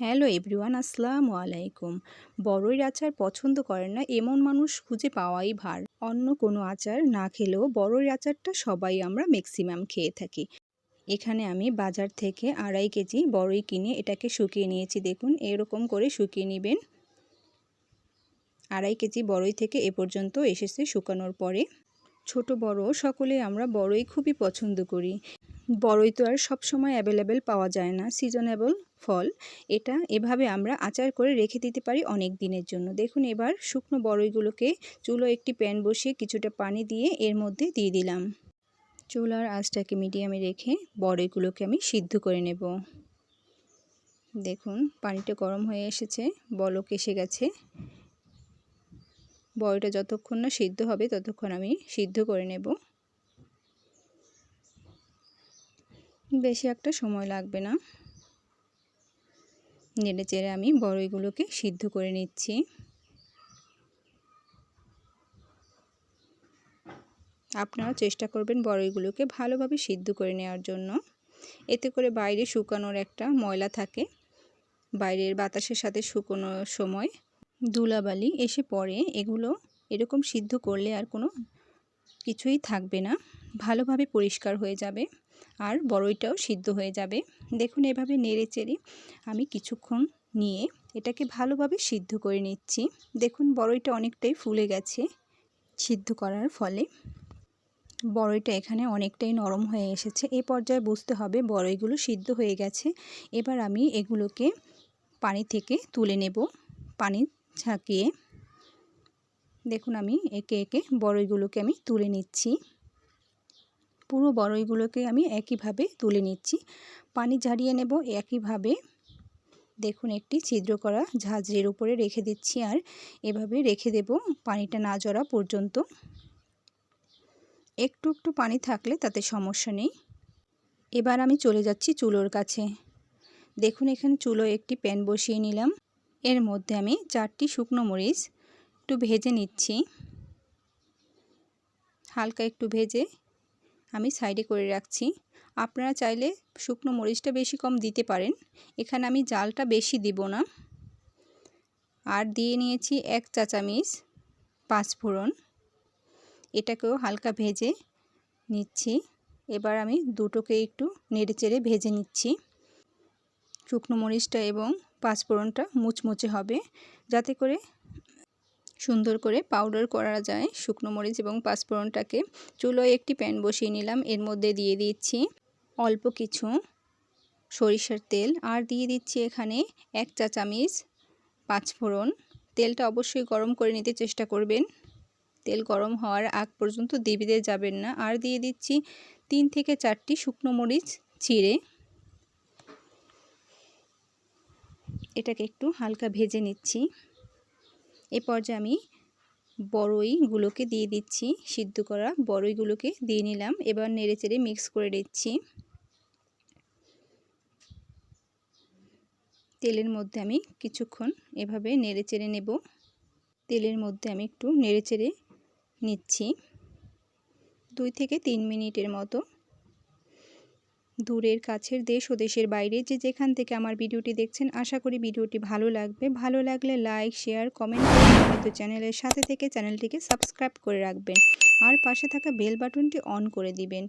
Hello everyone, আসসালামু আলাইকুম। বড়ইর আচার পছন্দ করেন না এমন মানুষ খুঁজে পাওয়াই ভার। অন্য কোনো আচার না খেলেও বড়ইর আচারটা সবাই আমরা ম্যাক্সিমাম খেয়ে থাকি। এখানে আমি বাজার থেকে আড়াই কেজি বড়ই কিনে এটাকে শুকিয়ে নিয়েছি। দেখুন, এরকম করে শুকিয়ে নেবেন। আড়াই কেজি বড়ই থেকে এ পর্যন্ত এসেছে শুকানোর পরে। ছোট বড় সকলে আমরা বড়ই খুবই পছন্দ করি। বড়ই তো আর সবসময় অ্যাভেলেবেল পাওয়া যায় না। সিজনেবল ফল, এটা এভাবে আমরা আচার করে রেখে দিতে পারি অনেক দিনের জন্য। দেখুন এবার শুকনো বড়ইগুলোকে চুলো একটি প্যান বসিয়ে কিছুটা পানি দিয়ে এর মধ্যে দিয়ে দিলাম। চুলার আঁচটাকে মিডিয়ামে রেখে বড়ইগুলোকে আমি সিদ্ধ করে নেব। দেখুন পানিটা গরম হয়ে এসেছে, বলক এসে গেছে। বড়িটা যতক্ষণ না সিদ্ধ হবে ততক্ষণ আমি সিদ্ধ করে নেব। বেশি একটা সময় লাগবে না। নেড়ে চেড়ে আমি বড়ইগুলোকে সিদ্ধ করে নিচ্ছি। আপনারা চেষ্টা করবেন বড়ইগুলোকে ভালোভাবে সিদ্ধ করে নেওয়ার জন্য। এতে করে বাইরে শুকানোর একটা ময়লা থাকে। বাইরের বাতাসের সাথে শুকোনোর সময় ধুলাবালি এসে পড়ে। এগুলো এরকম সিদ্ধ করলে আর কোনো কিছুই থাকবে না। ভালোভাবে পরিষ্কার হয়ে যাবে। আর বড়ইটাও সিদ্ধ হয়ে যাবে। দেখুন এভাবে নেড়ে চেড়ে আমি কিছুক্ষণ নিয়ে এটাকে ভালোভাবে সিদ্ধ করে নিচ্ছি। দেখুন বড়ইটা অনেকটাই ফুলে গেছে সিদ্ধ করার ফলে। বড়ইটা এখানে অনেকটাই নরম হয়ে এসেছে। এ পর্যায়ে বুঝতে হবে বড়ইগুলো সিদ্ধ হয়ে গেছে। এবার আমি এগুলোকে পানি থেকে তুলে নেব। পানি ঝাঁকিয়ে দেখুন আমি একে একে বড়ইগুলোকে আমি তুলে নিচ্ছি। পুরো বড়ইগুলোকে আমি একইভাবে তুলে নিচ্ছি। পানি ঝারিয়ে নেব একইভাবে। দেখুন, একটি ছিদ্র করা ঝাঁঝরির উপরে রেখে দিচ্ছি আর এভাবে রেখে দেব পানিটা না জড়া পর্যন্ত। একটু একটু পানি থাকলে তাতে সমস্যা নেই। এবার আমি চলে যাচ্ছি চুলোর কাছে। দেখুন, এখানে চুলো একটি প্যান বসিয়ে নিলাম। এর মধ্যে আমি চারটি শুকনো মরিচ একটু ভেজে নিচ্ছি। হালকা একটু ভেজে আমি সাইডে করে রাখছি। আপনারা চাইলে শুকনো মরিচটা বেশি কম দিতে পারেন। এখানে আমি জালটা বেশি দিব না। আর দিয়ে নিয়েছি এক চা চামিচ পাঁচফোড়ন এটাকেও হালকা ভেজে নিচ্ছি। এবার আমি দুটোকে একটু নেড়ে চেড়ে ভেজে নিচ্ছি। শুকনো মরিচটা এবং পাঁচফোড়নটা মুচমুচে হবে। যাতে করে সুন্দর করে পাউডার করা যায় শুকনো মরিচ এবং পাঁচফোড়নটাকে। চুলোয় একটি প্যান বসিয়ে নিলাম, এর মধ্যে দিয়ে দিচ্ছি অল্প কিছু সরিষার তেল, আর দিয়ে দিচ্ছি এখানে এক চা চামিচ পাঁচফোড়ন। তেলটা অবশ্যই গরম করে নিতে চেষ্টা করবেন। তেল গরম হওয়ার আগ পর্যন্ত দিবিতে যাবেন না, আর দিয়ে দিচ্ছি তিন থেকে চারটি শুকনো মরিচ চিড়ে এটাকে একটু হালকা ভেজে নিচ্ছি। এ পর্যায়ে আমি বড়ইগুলোকে দিয়ে দিচ্ছি, সিদ্ধ করা বড়ইগুলোকে দিয়ে নিলাম। এবার নেড়ে চেড়ে মিক্স করে দিচ্ছি তেলের মধ্যে আমি কিছুক্ষণ এভাবে নেড়ে চেড়ে নেব। তেলের মধ্যে আমি একটু নেড়ে চেড়ে নিচ্ছি। দুই থেকে তিন মিনিটের মতো দূরের, কাছের দেশ ও দেশের বাইরে যে যেখান থেকে আমার ভিডিওটি দেখছেন, আশা করি ভিডিওটি ভালো লাগবে। ভালো লাগলে লাইক, শেয়ার, কমেন্ট করে চ্যানেলের সাথে থেকে চ্যানেলটিকে সাবস্ক্রাইব করে রাখবেন। আর পাশে থাকা বেল বাটনটি অন করে দিবেন।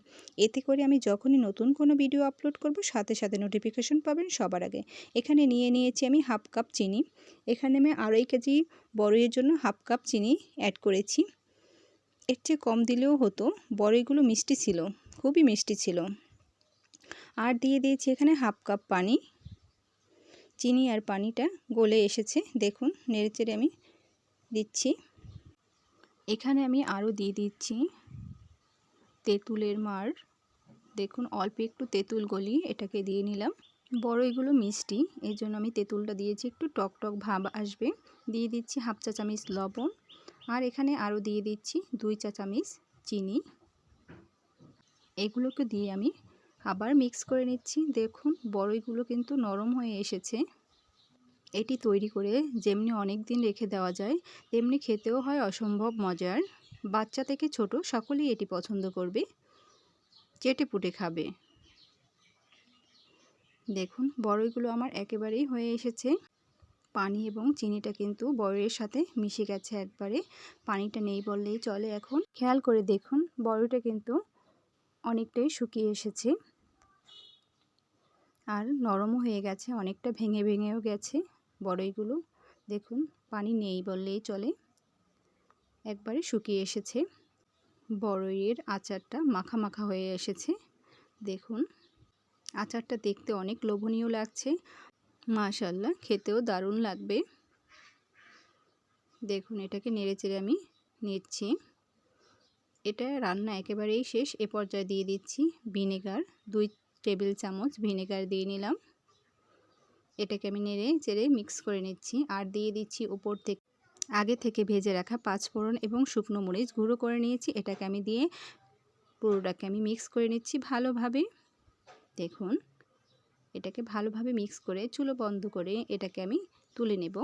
এতে করে আমি যখনই নতুন কোনো ভিডিও আপলোড করব, সাথে সাথে নোটিফিকেশন পাবেন সবার আগে। এখানে নিয়ে নিয়েছি আমি হাফ কাপ চিনি। এখানে আমি আড়াই কেজি বড়ইয়ের জন্য হাফ কাপ চিনি অ্যাড করেছি। এর চেয়ে কম দিলেও হতো। বড়ইগুলো মিষ্টি ছিল, খুবই মিষ্টি ছিল। আর দিয়ে দিয়েছি এখানে হাফ কাপ পানি। চিনি আর পানিটা গলে এসেছে। দেখুন, নেড়েচেড়ে আমি দিচ্ছি। এখানে আমি আরও দিয়ে দিচ্ছি তেঁতুলের মার দেখুন, অল্প একটু তেঁতুল গলি, এটাকে দিয়ে নিলাম। বড় এগুলো মিষ্টি এই জন্য আমি তেঁতুলটা দিয়েছি, একটু টক টক ভাব আসবে। দিয়ে দিচ্ছি হাফ চা চামিচ লবণ। আর এখানে আরও দিয়ে দিচ্ছি দুই চা চামিচ চিনি। এগুলোকে দিয়ে আমি আবার মিক্স করে নিচ্ছি। দেখুন, বড়ইগুলো কিন্তু নরম হয়ে এসেছে। এটি তৈরি করে যেমনি অনেক দিন রেখে দেওয়া যায়, তেমনি খেতেও হয় অসম্ভব মজার। বাচ্চা থেকে ছোট সকলেই এটি পছন্দ করবে। চেটে পুটে খাবে। দেখুন, বড়ইগুলো আমার একেবারেই হয়ে এসেছে। পানি এবং চিনিটা কিন্তু বড়ইয়ের সাথে মিশে গেছে একবারে। পানিটা নেই বললেই চলে এখন। খেয়াল করে দেখুন, বড়ইটা কিন্তু অনেকটাই শুকিয়ে এসেছে। আর নরমও হয়ে গেছে, অনেকটা ভেঙে ভেঙেও গেছে বড়ইগুলো। দেখুন, পানি নেই বললেই চলে। একবারে শুকিয়ে এসেছে। বড়ইয়ের আচারটা মাখা মাখা হয়ে এসেছে। দেখুন, আচারটা দেখতে অনেক লোভনীয় লাগছে। মাশাল্লাহ খেতেও দারুণ লাগবে। দেখুন, এটাকে নেড়ে চেড়ে আমি নিচ্ছি। এটা রান্না একেবারেই শেষ, এ পর্যায়ে দিয়ে দিচ্ছি ভিনেগার, দুই টেবিল চামচ ভিনেগার দিয়ে নিলাম। এটাকে আমি নেড়ে চেড়ে মিক্স করে নিচ্ছি আর দিয়ে দিচ্ছি উপর থেকে, আগে থেকে ভেজে রাখা পাঁচ ফোড়ন এবং শুকনো মরিচ গুঁড়ো করে নিয়েছি। এটাকে আমি দিয়ে পুরোটাকে আমি মিক্স করে নিচ্ছি ভালোভাবে। দেখুন, এটাকে ভালোভাবে মিক্স করে চুলো বন্ধ করে এটাকে আমি তুলে নেব।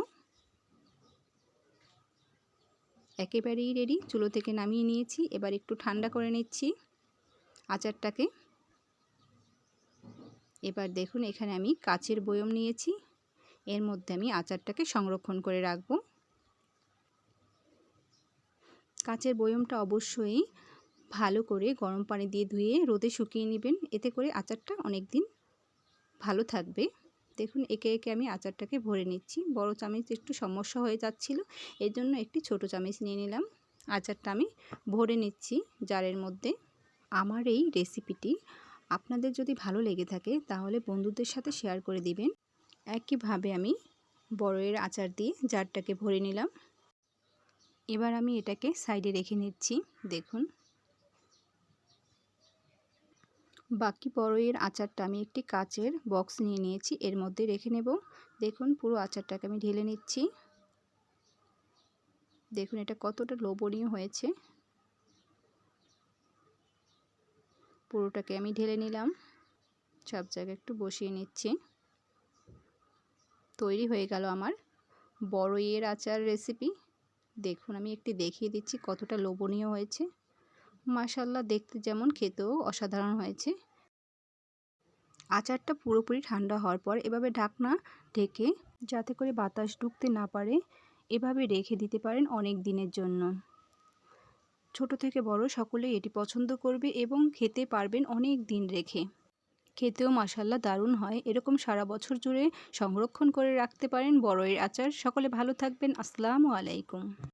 একেবারেই রেডি, চুলো থেকে নামিয়ে নিয়েছি। এবার একটু ঠান্ডা করে নিচ্ছি আচারটাকে। এবার দেখুন, এখানে আমি কাচের বয়ম নিয়েছি। এর মধ্যে আমি আচারটাকে সংরক্ষণ করে রাখব। কাচের বয়মটা অবশ্যই ভালো করে গরম পানি দিয়ে ধুয়ে রোদে শুকিয়ে নেবেন। এতে করে আচারটা অনেক দিন ভালো থাকবে। দেখুন, একে একে আমি আচারটাকে ভরে নিচ্ছি। বড় চামচ একটু সমস্যা হয়ে যাচ্ছিল, এর জন্য একটি ছোট চামচ নিয়ে নিলাম। আচারটা আমি ভরে নিচ্ছি জারের মধ্যে। আমার এই রেসিপিটি আপনাদের যদি ভালো লেগে থাকে, তাহলে বন্ধুদের সাথে শেয়ার করে দিবেন। একইভাবে আমি বড়ের আচার দিয়ে জারটাকে ভরে নিলাম। এবার আমি এটাকে সাইডে রেখে নিচ্ছি, দেখুন। বাকি বড়ইয়ের আচারটা আমি একটি কাচের বক্স নিয়ে নিয়েছি, এর মধ্যে রেখে নেব। দেখুন, পুরো আচারটাকে আমি ঢেলে নিচ্ছি। দেখুন, এটা কতটা লোভনীয় হয়েছে। পুরোটাকে আমি ঢেলে নিলাম। সব জায়গায় একটু বসিয়ে নিচ্ছি। তৈরি হয়ে গেল আমার বড়ইয়ের আচার রেসিপি দেখুন, আমি একটি দেখিয়ে দিচ্ছি কতটা লোভনীয় হয়েছে। মাসাল্লাহ দেখতে যেমন খেতেও অসাধারণ হয়েছে। আচারটা পুরোপুরি ঠান্ডা হওয়ার পর এভাবে ঢাকনা ঢেকে যাতে করে বাতাস ঢুকতে না পারে, এভাবে রেখে দিতে পারেন অনেক দিনের জন্য। ছোট থেকে বড় সকলেই এটি পছন্দ করবে এবং খেতে পারবেন অনেক দিন রেখে। খেতেও মাসাল্লা দারুণ হয়। এরকম সারা বছর জুড়ে সংরক্ষণ করে রাখতে পারেন বড়য়ের আচার। সকলে ভালো থাকবেন। আসসালামু আলাইকুম।